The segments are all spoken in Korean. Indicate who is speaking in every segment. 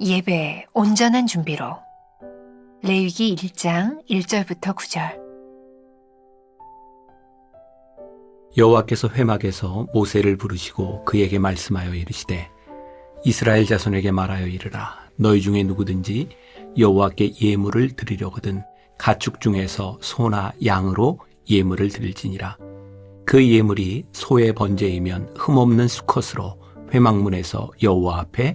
Speaker 1: 예배 온전한 준비로. 레위기 1장 1절부터 9절.
Speaker 2: 여호와께서 회막에서 모세를 부르시고 그에게 말씀하여 이르시되 이스라엘 자손에게 말하여 이르라. 너희 중에 누구든지 여호와께 예물을 드리려거든 가축 중에서 소나 양으로 예물을 드릴지니라. 그 예물이 소의 번제이면 흠없는 수컷으로 회막문에서 여호와 앞에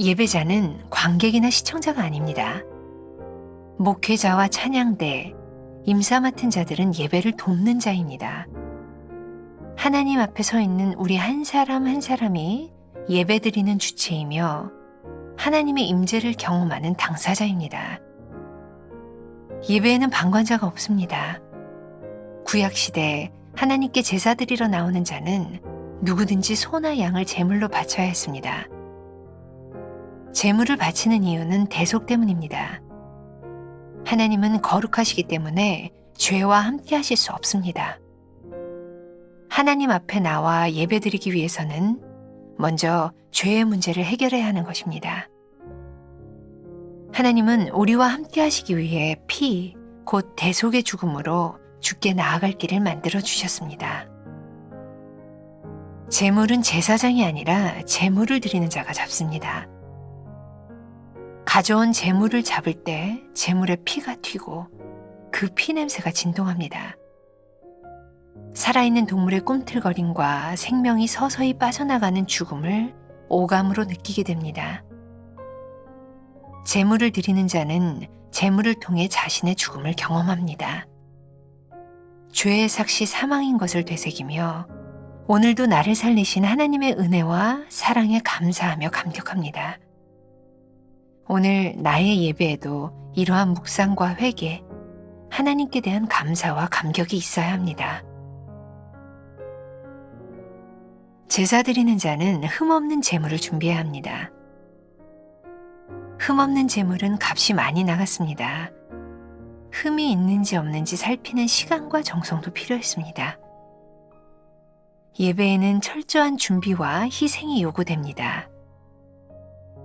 Speaker 1: 예배자는 관객이나 시청자가 아닙니다. 목회자와 찬양대, 임사 맡은 자들은 예배를 돕는 자입니다. 하나님 앞에 서 있는 우리 한 사람 한 사람이 예배드리는 주체이며 하나님의 임재를 경험하는 당사자입니다. 예배에는 방관자가 없습니다. 구약 시대 하나님께 제사 드리러 나오는 자는 누구든지 소나 양을 제물로 바쳐야 했습니다. 제물을 바치는 이유는 대속 때문입니다. 하나님은 거룩하시기 때문에 죄와 함께 하실 수 없습니다. 하나님 앞에 나와 예배드리기 위해서는 먼저 죄의 문제를 해결해야 하는 것입니다. 하나님은 우리와 함께 하시기 위해 피, 곧 대속의 죽음으로 죽게 나아갈 길을 만들어 주셨습니다. 제물은 제사장이 아니라 제물을 드리는 자가 잡습니다. 가져온 재물을 잡을 때 재물의 피가 튀고 그 피 냄새가 진동합니다. 살아있는 동물의 꿈틀거림과 생명이 서서히 빠져나가는 죽음을 오감으로 느끼게 됩니다. 재물을 드리는 자는 재물을 통해 자신의 죽음을 경험합니다. 죄의 삭시 사망인 것을 되새기며 오늘도 나를 살리신 하나님의 은혜와 사랑에 감사하며 감격합니다. 오늘 나의 예배에도 이러한 묵상과 회개, 하나님께 대한 감사와 감격이 있어야 합니다. 제사 드리는 자는 흠없는 재물을 준비해야 합니다. 흠없는 재물은 값이 많이 나갔습니다. 흠이 있는지 없는지 살피는 시간과 정성도 필요했습니다. 예배에는 철저한 준비와 희생이 요구됩니다.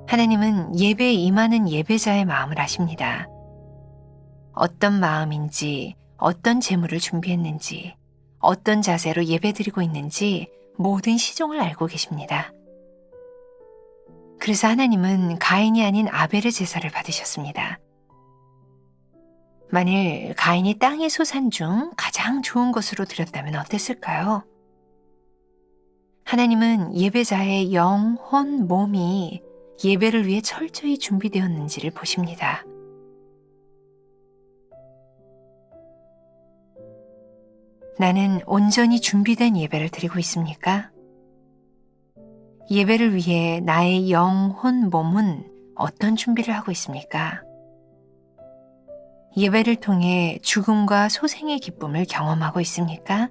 Speaker 1: 하나님은 예배에 임하는 예배자의 마음을 아십니다. 어떤 마음인지, 어떤 재물을 준비했는지, 어떤 자세로 예배드리고 있는지 모든 시종을 알고 계십니다. 그래서 하나님은 가인이 아닌 아벨의 제사를 받으셨습니다. 만일 가인이 땅의 소산 중 가장 좋은 것으로 드렸다면 어땠을까요? 하나님은 예배자의 영, 혼, 몸이 예배를 위해 철저히 준비되었는지를 보십니다. 나는 온전히 준비된 예배를 드리고 있습니까? 예배를 위해 나의 영, 혼, 몸은 어떤 준비를 하고 있습니까? 예배를 통해 죽음과 소생의 기쁨을 경험하고 있습니까?